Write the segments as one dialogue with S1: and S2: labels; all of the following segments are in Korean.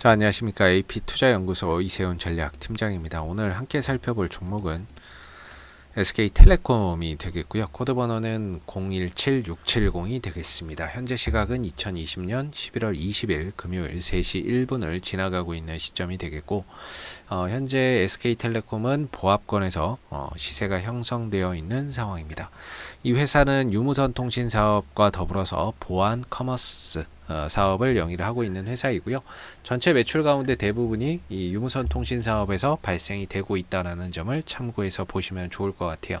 S1: 자, 안녕하십니까. AP투자연구소 이세훈 전략팀장입니다. 오늘 함께 살펴볼 종목은 SK텔레콤이 되겠고요. 코드 번호는 017670이 되겠습니다. 현재 시각은 2020년 11월 20일 금요일 3시 1분을 지나가고 있는 시점이 되겠고 어, 현재 SK텔레콤은 보합권에서 어, 시세가 형성되어 있는 상황입니다. 이 회사는 유무선 통신 사업과 더불어서 보안 커머스 어, 사업을 영위를 하고 있는 회사이고요. 전체 매출 가운데 대부분이 이 유무선 통신 사업에서 발생이 되고 있다라는 점을 참고해서 보시면 좋을 것 같아요.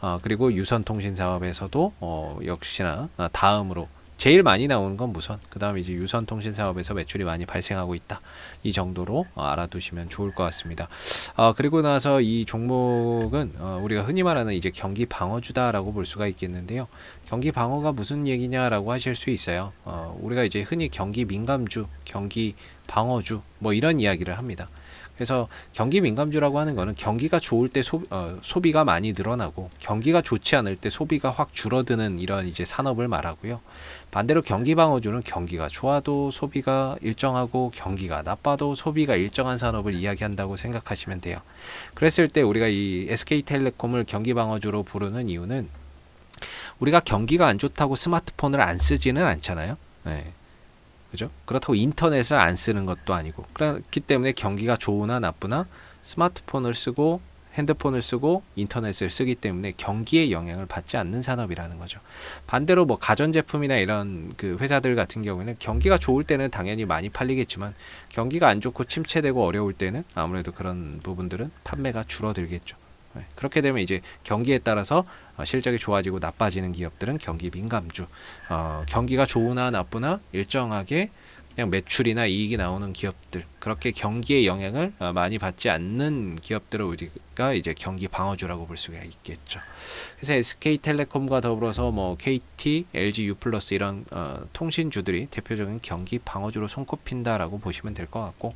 S1: 어, 그리고 유선 통신 사업에서도 어, 역시나 어, 다음으로 제일 많이 나오는 건 무선, 그 다음에 이제 유선 통신 사업에서 매출이 많이 발생하고 있다. 이 정도로 어, 알아두시면 좋을 것 같습니다. 어, 그리고 나서 이 종목은 어, 우리가 흔히 말하는 이제 경기 방어주다라고 볼 수가 있겠는데요. 경기 방어가 무슨 얘기냐라고 하실 수 있어요. 어, 우리가 이제 흔히 경기 민감주, 경기 방어주 뭐 이런 이야기를 합니다. 그래서 경기 민감주라고 하는 거는 경기가 좋을 때 소, 어, 소비가 많이 늘어나고 경기가 좋지 않을 때 소비가 확 줄어드는 이런 이제 산업을 말하고요. 반대로 경기 방어주는 경기가 좋아도 소비가 일정하고 경기가 나빠도 소비가 일정한 산업을 이야기한다고 생각하시면 돼요. 그랬을 때 우리가 이 SK텔레콤을 경기 방어주로 부르는 이유는 우리가 경기가 안 좋다고 스마트폰을 안 쓰지는 않잖아요. 네. 그죠? 그렇다고 인터넷을 안 쓰는 것도 아니고 그렇기 때문에 경기가 좋으나 나쁘나 스마트폰을 쓰고 핸드폰을 쓰고 인터넷을 쓰기 때문에 경기에 영향을 받지 않는 산업이라는 거죠. 반대로 뭐 가전제품이나 이런 그 회사들 같은 경우에는 경기가 좋을 때는 당연히 많이 팔리겠지만 경기가 안 좋고 침체되고 어려울 때는 아무래도 그런 부분들은 판매가 줄어들겠죠. 네, 그렇게 되면 이제 경기에 따라서 어, 실적이 좋아지고 나빠지는 기업들은 경기 민감주. 어, 경기가 좋으나 나쁘나 일정하게 그냥 매출이나 이익이 나오는 기업들 그렇게 경기의 영향을 어, 많이 받지 않는 기업들을 우리가 이제 경기 방어주라고 볼 수가 있겠죠. 그래서 SK텔레콤과 더불어서 뭐 KT, LG U+ 이런 어, 통신주들이 대표적인 경기 방어주로 손꼽힌다라고 보시면 될 것 같고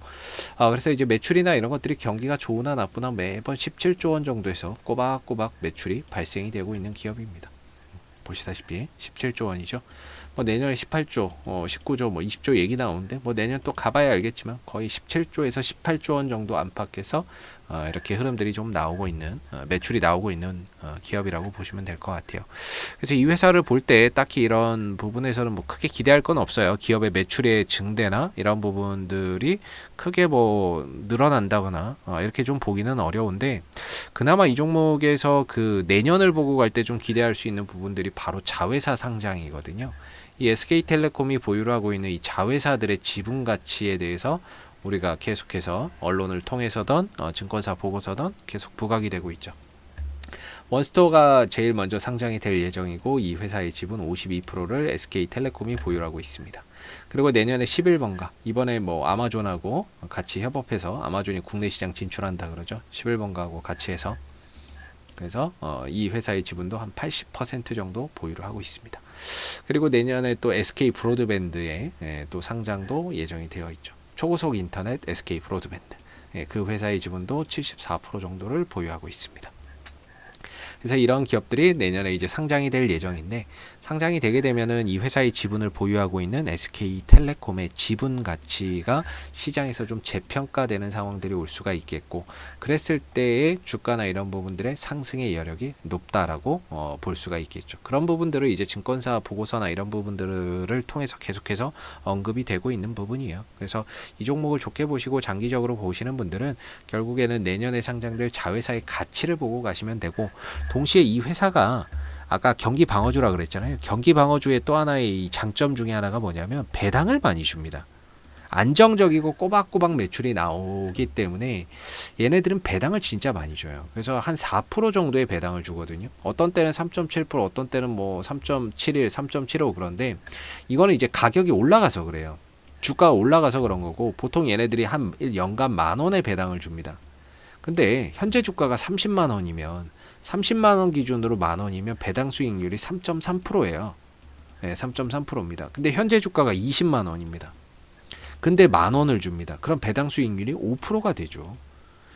S1: 어, 그래서 이제 매출이나 이런 것들이 경기가 좋으나 나쁘나 매번 17조 원 정도에서 꼬박꼬박 매출이 발생이 되고 있는 기업입니다. 보시다시피 17조 원이죠. 뭐 내년에 18조, 어 19조, 뭐 20조 얘기 나오는데 뭐 내년 또 가봐야 알겠지만 거의 17조에서 18조 원 정도 안팎에서 어 이렇게 흐름들이 좀 나오고 있는 어 매출이 나오고 있는 어 기업이라고 보시면 될 것 같아요. 그래서 이 회사를 볼 때 딱히 이런 부분에서는 뭐 크게 기대할 건 없어요. 기업의 매출의 증대나 이런 부분들이 크게 뭐 늘어난다거나 어 이렇게 좀 보기는 어려운데 그나마 이 종목에서 그 내년을 보고 갈 때 좀 기대할 수 있는 부분들이 바로 자회사 상장이거든요. 이 SK텔레콤이 보유를 하고 있는 이 자회사들의 지분 가치에 대해서 우리가 계속해서 언론을 통해서든 어, 증권사 보고서든 계속 부각이 되고 있죠. 원스토어가 제일 먼저 상장이 될 예정이고 이 회사의 지분 52%를 SK텔레콤이 보유하고 있습니다. 그리고 내년에 11번가 이번에 뭐 아마존하고 같이 협업해서 아마존이 국내 시장 진출한다 그러죠. 11번가하고 같이 해서 그래서 어, 이 회사의 지분도 한 80% 정도 보유를 하고 있습니다. 그리고 내년에 또 SK 브로드밴드의 예, 또 상장도 예정이 되어 있죠. 초고속 인터넷 SK 브로드밴드 예, 그 회사의 지분도 74% 정도를 보유하고 있습니다. 그래서 이런 기업들이 내년에 이제 상장이 될 예정인데 상장이 되게 되면은 이 회사의 지분을 보유하고 있는 SK텔레콤의 지분 가치가 시장에서 좀 재평가되는 상황들이 올 수가 있겠고 그랬을 때의 주가나 이런 부분들의 상승의 여력이 높다라고 어, 볼 수가 있겠죠. 그런 부분들을 이제 증권사 보고서나 이런 부분들을 통해서 계속해서 언급이 되고 있는 부분이에요. 그래서 이 종목을 좋게 보시고 장기적으로 보시는 분들은 결국에는 내년에 상장될 자회사의 가치를 보고 가시면 되고 동시에 이 회사가 아까 경기 방어주라 그랬잖아요. 경기 방어주의 또 하나의 장점 중에 하나가 뭐냐면 배당을 많이 줍니다. 안정적이고 꼬박꼬박 매출이 나오기 때문에 얘네들은 배당을 진짜 많이 줘요. 그래서 한 4% 정도의 배당을 주거든요. 어떤 때는 3.7%, 어떤 때는 뭐 3.71, 3.75 그런데 이거는 이제 가격이 올라가서 그래요. 주가가 올라가서 그런 거고 보통 얘네들이 한 연간 만 원의 배당을 줍니다. 근데 현재 주가가 30만 원이면 30만 원 기준으로 만 원이면 배당 수익률이 3.3%예요. 네, 3.3%입니다. 근데 현재 주가가 20만 원입니다. 근데 만 원을 줍니다. 그럼 배당 수익률이 5%가 되죠.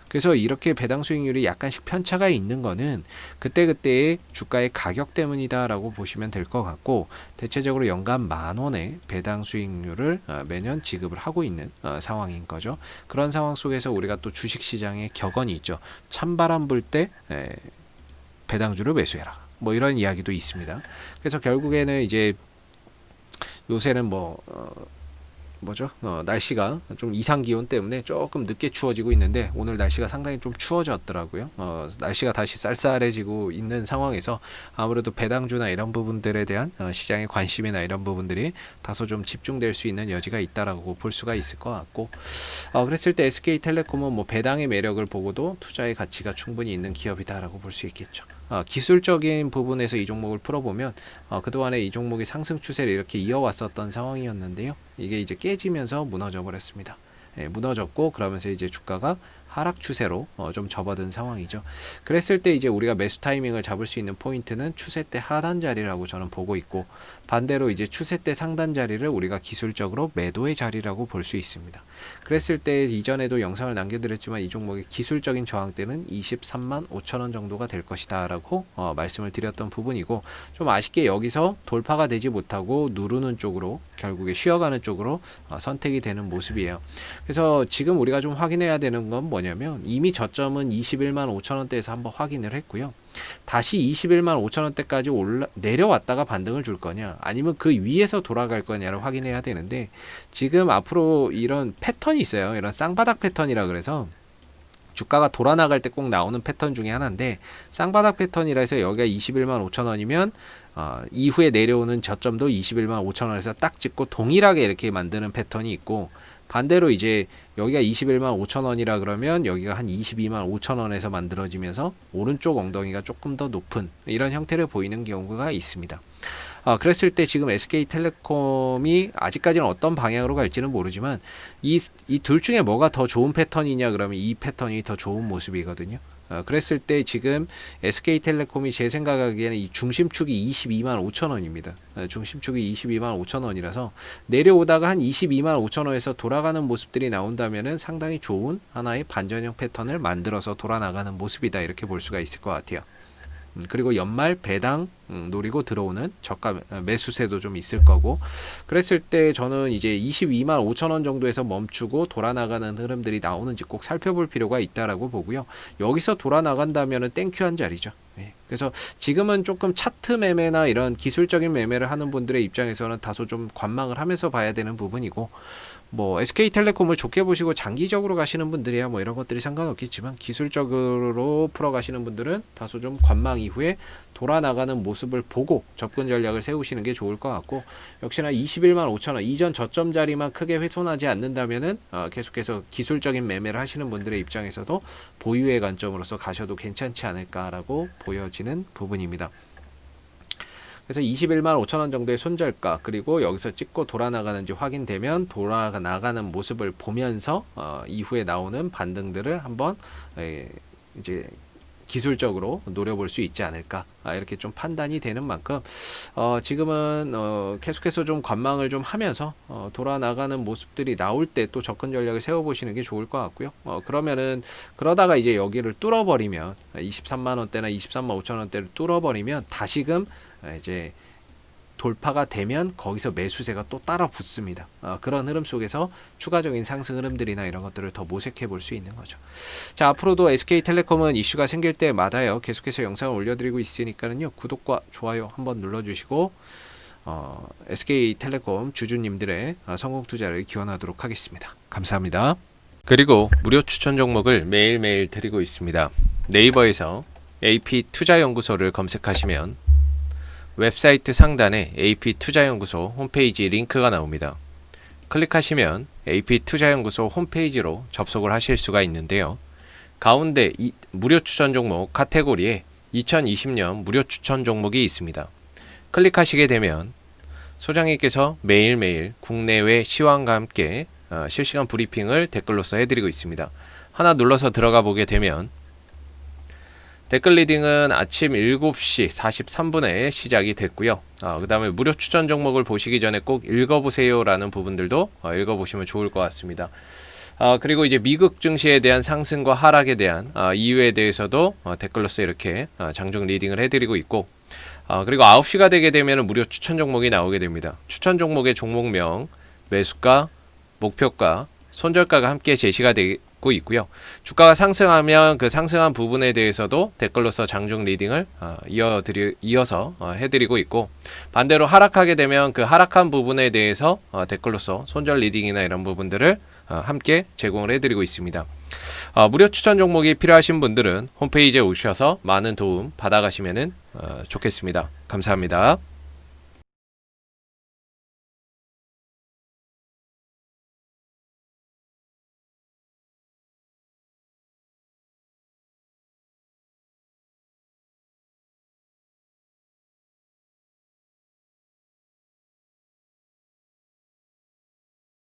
S1: 그래서 이렇게 배당 수익률이 약간씩 편차가 있는 거는 그때그때의 주가의 가격 때문이다라고 보시면 될 것 같고 대체적으로 연간 만 원의 배당 수익률을 어, 매년 지급을 하고 있는 어, 상황인 거죠. 그런 상황 속에서 우리가 또 주식 시장에 격언이 있죠. 찬바람 불때 배당주를 매수해라. 뭐 이런 이야기도 있습니다. 그래서 결국에는 이제 요새는 뭐 어, 뭐죠? 어, 날씨가 좀 이상 기온 때문에 조금 늦게 추워지고 있는데 오늘 날씨가 상당히 좀 추워졌더라고요. 어, 날씨가 다시 쌀쌀해지고 있는 상황에서 아무래도 배당주나 이런 부분들에 대한 어, 시장의 관심이나 이런 부분들이 다소 좀 집중될 수 있는 여지가 있다라고 볼 수가 있을 것 같고 어, 그랬을 때 SK텔레콤은 뭐 배당의 매력을 보고도 투자의 가치가 충분히 있는 기업이다라고 볼 수 있겠죠. 어, 기술적인 부분에서 이 종목을 풀어보면 어, 그동안에 이 종목이 상승 추세를 이렇게 이어왔었던 상황이었는데요. 이게 이제 깨지면서 무너져 버렸습니다. 예, 무너졌고 그러면서 이제 주가가 하락 추세로 어, 좀 접어든 상황이죠. 그랬을 때 이제 우리가 매수 타이밍을 잡을 수 있는 포인트는 추세 때 하단 자리라고 저는 보고 있고 반대로 이제 추세 때 상단 자리를 우리가 기술적으로 매도의 자리라고 볼 수 있습니다. 그랬을 때 이전에도 영상을 남겨드렸지만 이 종목의 기술적인 저항대는 23만 5천 원 정도가 될 것이다 라고 어, 말씀을 드렸던 부분이고 좀 아쉽게 여기서 돌파가 되지 못하고 누르는 쪽으로 결국에 쉬어가는 쪽으로 어, 선택이 되는 모습이에요. 그래서 지금 우리가 좀 확인해야 되는 건 뭐냐 면 이미 저점은 21만 5천 원대에서 한번 확인을 했고요. 다시 21만 5천 원대까지 올라 내려왔다가 반등을 줄 거냐 아니면 그 위에서 돌아갈 거냐를 확인해야 되는데 지금 앞으로 이런 패턴이 있어요. 이런 쌍바닥 패턴이라 그래서 주가가 돌아 나갈 때 꼭 나오는 패턴 중에 하나인데 쌍바닥 패턴이라 해서 여기가 21만 5천 원이면 어, 이후에 내려오는 저점도 21만 5천 원에서 딱 찍고 동일하게 이렇게 만드는 패턴이 있고 반대로 이제 여기가 21만 5천 원이라 그러면 여기가 한 22만 5천 원에서 만들어지면서 오른쪽 엉덩이가 조금 더 높은 이런 형태를 보이는 경우가 있습니다. 아, 그랬을 때 지금 SK텔레콤이 아직까지는 어떤 방향으로 갈지는 모르지만 이 이 둘 중에 뭐가 더 좋은 패턴이냐 그러면 이 패턴이 더 좋은 모습이거든요. 어, 그랬을 때 지금 SK텔레콤이 제 생각하기에는 이 중심축이 22만 5천 원입니다. 어, 중심축이 22만 5천 원이라서 내려오다가 한 22만 5천 원에서 돌아가는 모습들이 나온다면은 상당히 좋은 하나의 반전형 패턴을 만들어서 돌아나가는 모습이다 이렇게 볼 수가 있을 것 같아요. 음, 그리고 연말 배당 음, 노리고 들어오는 저가 어, 매수세도 좀 있을 거고 그랬을 때 저는 이제 22만 5천 원 정도에서 멈추고 돌아나가는 흐름들이 나오는지 꼭 살펴볼 필요가 있다라고 보고요. 여기서 돌아나간다면은 땡큐한 자리죠. 네. 그래서 지금은 조금 차트 매매나 이런 기술적인 매매를 하는 분들의 입장에서는 다소 좀 관망을 하면서 봐야 되는 부분이고 뭐 SK텔레콤을 좋게 보시고 장기적으로 가시는 분들이야 뭐 이런 것들이 상관없겠지만 기술적으로 풀어 가시는 분들은 다소 좀 관망 이후에 돌아 나가는 모습을 보고 접근 전략을 세우시는 게 좋을 것 같고 역시나 21만 5천 원 이전 저점 자리만 크게 훼손하지 않는다면은 어, 계속해서 기술적인 매매를 하시는 분들의 입장에서도 보유의 관점으로서 가셔도 괜찮지 않을까라고 보여지는 부분입니다. 그래서 21만 5천 원 정도의 손절가 그리고 여기서 찍고 돌아 나가는지 확인되면 돌아 나가는 모습을 보면서 어, 이후에 나오는 반등들을 한번 에, 이제 기술적으로 노려볼 수 있지 않을까 아, 이렇게 좀 판단이 되는 만큼 어, 지금은 어, 계속해서 좀 관망을 좀 하면서 어, 돌아 나가는 모습들이 나올 때 또 접근 전략을 세워보시는 게 좋을 것 같고요. 어, 그러면은 그러다가 이제 여기를 뚫어버리면 23만 원대나 23만 5천 원대를 뚫어버리면 다시금 이제 돌파가 되면 거기서 매수세가 또 따라 붙습니다. 어, 그런 흐름 속에서 추가적인 상승 흐름들이나 이런 것들을 더 모색해 볼 수 있는 거죠. 자 앞으로도 SK텔레콤은 이슈가 생길 때마다요 계속해서 영상을 올려드리고 있으니까는요 구독과 좋아요 한번 눌러주시고 어, SK텔레콤 주주님들의 어, 성공 투자를 기원하도록 하겠습니다. 감사합니다. 그리고 무료 추천 종목을 매일매일 드리고 있습니다. 네이버에서 AP 투자연구소를 검색하시면 웹사이트 상단에 AP투자연구소 홈페이지 링크가 나옵니다. 클릭하시면 AP투자연구소 홈페이지로 접속을 하실 수가 있는데요. 가운데 무료 추천 종목 카테고리에 2020년 무료 추천 종목이 있습니다. 클릭하시게 되면 소장님께서 매일매일 국내외 시황과 함께 어, 실시간 브리핑을 댓글로서 해드리고 있습니다. 하나 눌러서 들어가 보게 되면 댓글 리딩은 아침 7시 43분에 시작이 됐고요. 어, 그 다음에 무료 추천 종목을 보시기 전에 꼭 읽어보세요 라는 부분들도 어, 읽어보시면 좋을 것 같습니다. 어, 그리고 이제 미국 증시에 대한 상승과 하락에 대한 어, 이유에 대해서도 어, 댓글로서 이렇게 어, 장중 리딩을 해드리고 있고 어, 그리고 9시가 되게 되면 무료 추천 종목이 나오게 됩니다. 추천 종목의 종목명, 매수가, 목표가, 손절가가 함께 제시가 되 고 있고요. 주가가 상승하면 그 상승한 부분에 대해서도 댓글로서 장중 리딩을 어, 이어드리, 이어서 어, 해드리고 있고 반대로 하락하게 되면 그 하락한 부분에 대해서 어, 댓글로서 손절 리딩이나 이런 부분들을 어, 함께 제공을 해드리고 있습니다. 어, 무료 추천 종목이 필요하신 분들은 홈페이지에 오셔서 많은 도움 받아가시면 어, 좋겠습니다. 감사합니다.